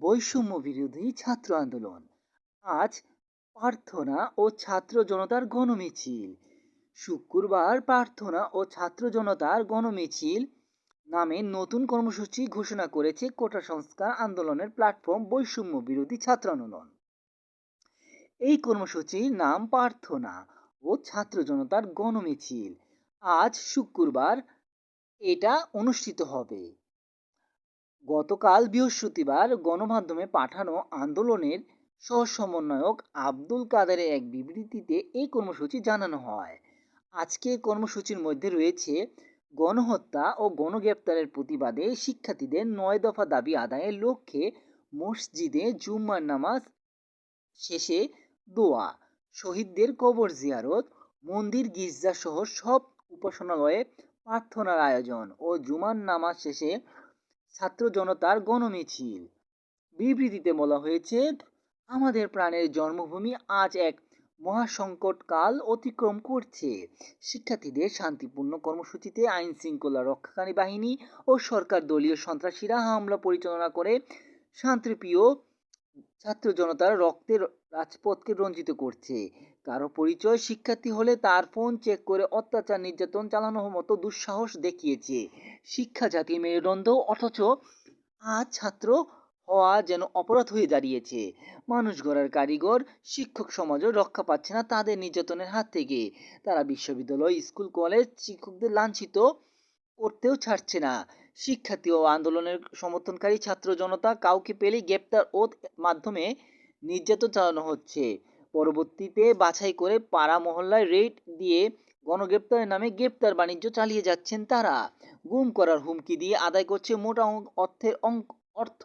বৈষম্য বিরোধী ছাত্র আন্দোলন। আজ প্রার্থনা ও ছাত্র জনতার গণমিছিল। শুক্রবার প্রার্থনা ও ছাত্র জনতার গণমিছিল নামে নতুন কর্মসূচি ঘোষণা করেছে কোটা সংস্কার আন্দোলনের প্ল্যাটফর্ম বৈষম্য বিরোধী ছাত্র আন্দোলন। এই কর্মসূচির নাম প্রার্থনা ও ছাত্র জনতার গণমিছিল। আজ শুক্রবার এটা অনুষ্ঠিত হবে। গতকাল বৃহস্পতিবার গণমাধ্যমে পাঠানো আন্দোলনের সহ সমন্বয়ক আব্দুল কাদেরের এক বিবৃতিতে এই কর্মসূচি জানানো হয়। আজকে কর্মসূচির মধ্যে রয়েছে গণহত্যা ও গণগ্রেপ্তারের প্রতিবাদে শিক্ষার্থীদের নয় দফা দাবি আদায়ের লক্ষ্যে মসজিদে জুম্মার নামাজ শেষে দোয়া, শহীদদের কবর জিয়ারত, মন্দির গির্জা সহ সব উপাসনালয়ে প্রার্থনার আয়োজন ও জুমার নামাজ শেষে ছাত্র জনতার গণমিছিল। বিবৃতিতে বলা হয়েছে, আমাদের প্রাণের জন্মভূমি আজ এক মহাসংকটকাল অতিক্রম করছে। শিক্ষার্থীদের শান্তিপূর্ণ কর্মসূচিতে আইন শৃঙ্খলা রক্ষাকারী বাহিনী ও সরকার দলীয় সন্ত্রাসীরা হামলা পরিচালনা করে শান্তিপ্রিয় ছাত্র জনতার রক্তের রাজপথকে রঞ্জিত করছে। কারও পরিচয় শিক্ষার্থী হলে তার ফোন চেক করে অত্যাচার, নির্যাতন চালানোর মতো দুঃসাহস দেখিয়েছে। শিক্ষা জাতির মেরুদণ্ড অথচ আজ ছাত্র হওয়া যেন অপরাধ হয়ে দাঁড়িয়েছে। মানুষ গড়ার কারিগর, শিক্ষক সমাজও রক্ষা পাচ্ছে না তাদের নির্যাতনের হাত থেকে। তারা বিশ্ববিদ্যালয়, স্কুল, কলেজ শিক্ষকদের লাঞ্ছিত করতেও ছাড়ছে না। শিক্ষার্থী ও আন্দোলনের সমর্থনকারী ছাত্র জনতা কাউকে পেলেই গ্রেপ্তার ও মাধ্যমে নির্যাতন চালানো হচ্ছে। পরবর্তীতে বাছাই করে পাড়া মহল্লায় রেড দিয়ে গণগ্রেপ্তারের নামে গ্রেপ্তার বাণিজ্য চালিয়ে যাচ্ছেন তারা। গুম করার হুমকি দিয়ে আদায় করছে মোটা অর্থের অঙ্ক অর্থ।